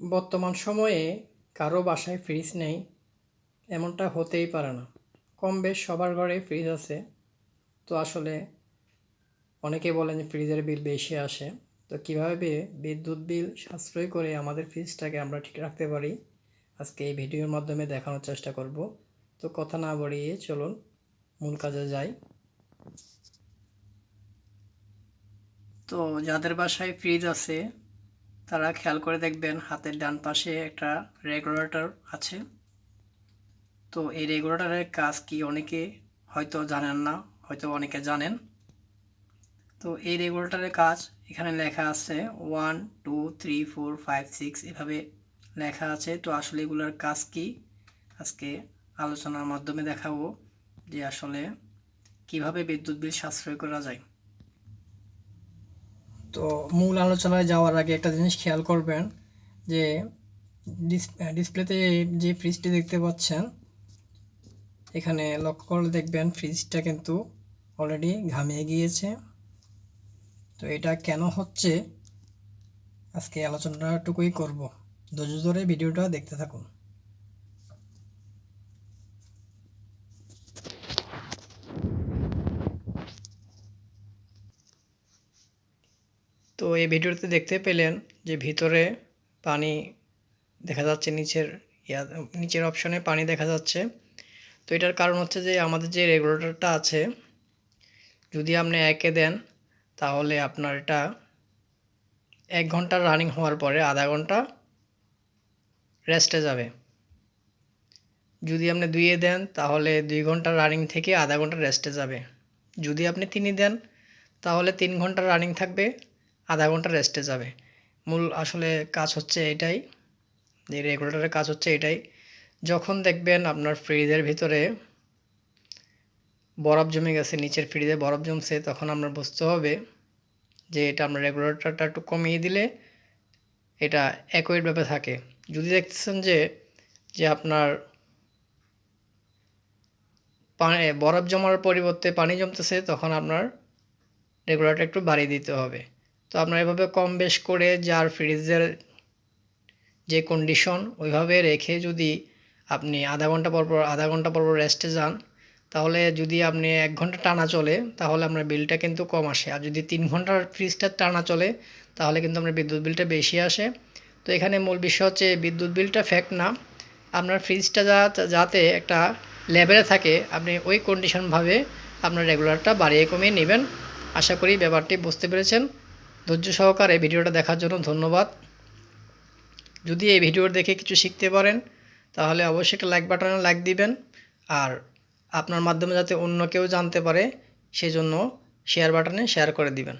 বর্তমান সময়ে কারও বাসায় ফ্রিজ নেই, এমনটা হতেই পারে না। কম বেশ সবার ঘরে ফ্রিজ আছে। তো আসলে অনেকে বলেন যে ফ্রিজের বিল বেশি আসে। তো কীভাবে বিদ্যুৎ বিল সাশ্রয় করে আমাদের ফ্রিজটাকে আমরা ঠিক রাখতে পারি? আজকে এই ভিডিওর মাধ্যমে দেখানোর চেষ্টা করব। তো কথা না বাড়িয়ে চলুন মূল কাজে যাই। তো যাদের বাসায় ফ্রিজ আছে তারা খেয়াল করে দেখবেন হাতের ডান পাশে একটা রেগুলেটর আছে। তো এই রেগুলেটরের কাজ কি অনেকে হয়তো জানেন না, হয়তো অনেকে জানেন। তো এই রেগুলেটরের কাজ এখানে লেখা আছে one, two, three, four, five, six এভাবে লেখা আছে। তো আসলে এগুলোর কাজ কি? আজকে আলোচনার মাধ্যমে দেখাবো যে আসলে কীভাবে বিদ্যুৎ বিল সাশ্রয় করা যায়। তো মূল আলোচনায় যাওয়ার আগে একটা জিনিস খেয়াল করবেন যে ডিসপ্লেতে যে ফ্রিজটি দেখতে পাচ্ছেন, এখানে লক্ষ্য করলে দেখবেন ফ্রিজটা কিন্তু অলরেডি ঘামিয়ে গিয়েছে। তো এটা কেন হচ্ছে? আজকে আলোচনাটুকুই করব। ধৈর্য ধরে ভিডিওটা দেখতে থাকুন। তো এই ভিডিওতে দেখতে পেলেন যে ভিতরে পানি দেখা যাচ্ছে, নিচের ইয়া, নিচের অপশনে পানি দেখা যাচ্ছে। তো এটার কারণ হচ্ছে যে আমাদের যে রেগুলেটরটা আছে, যদি আপনি একে দেন, তাহলে আপনার এটা এক ঘণ্টা রানিং হওয়ার পরে আধা ঘণ্টা রেস্টে যাবে। যদি আপনি দুইয়ে দেন, তাহলে দুই ঘণ্টা রানিং থেকে আধা ঘণ্টা রেস্টে যাবে। যদি আপনি তিনই দেন, তাহলে তিন ঘণ্টা রানিং থাকবে। আধা ঘণ্টা রেস্টে যাবে। মূল আসলে কাজ হচ্ছে এটাই, যে রেগুলেটরের কাজ হচ্ছে এটাই। যখন দেখবেন আপনার ফ্রিজের ভিতরে বরফ জমে গেছে, নিচের ফ্রিজে বরফ জমছে, তখন আপনার বুঝতে হবে যে এটা আপনার রেগুলেটরটা একটু কমিয়ে দিলে এটা অ্যাকুয়েটভাবে থাকে। যদি দেখতেছেন যে যে আপনার পানি বরফ জমার পরিবর্তে পানি জমতেছে, তখন আপনার রেগুলেটর একটু বাড়িয়ে দিতে হবে। তো আপনার এভাবে কম বেশ করে যার ফ্রিজের যে কন্ডিশন ওইভাবে রেখে যদি আপনি আধা ঘণ্টা পর পর, আধা ঘণ্টা পর পর রেস্টে যান, তাহলে যদি আপনি এক ঘণ্টা টানা চলে, তাহলে আপনার বিলটা কিন্তু কম আসে। আর যদি তিন ঘণ্টার ফ্রিজটা টানা চলে, তাহলে কিন্তু আপনার বিদ্যুৎ বিলটা বেশি আসে। তো এখানে মূল বিষয় হচ্ছে বিদ্যুৎ বিলটা ফ্যাক্ট না। আপনার ফ্রিজটা যা, যাতে একটা লেভেলে থাকে, আপনি ওই কন্ডিশনভাবে আপনার রেগুলারটা বাড়িয়ে কমিয়ে নেবেন। আশা করি ব্যাপারটি বুঝতে পেরেছেন। ধৈর্য সহকারে ভিডিওটা দেখার জন্য ধন্যবাদ। যদি এই ভিডিও দেখে কিছু শিখতে পারেন, তাহলে অবশ্যই একটা লাইক বাটনে লাইক দিবেন। আর আপনার মাধ্যমে যাতে অন্য কেউ জানতে পারে, সেজন্য শেয়ার বাটনে শেয়ার করে দিবেন।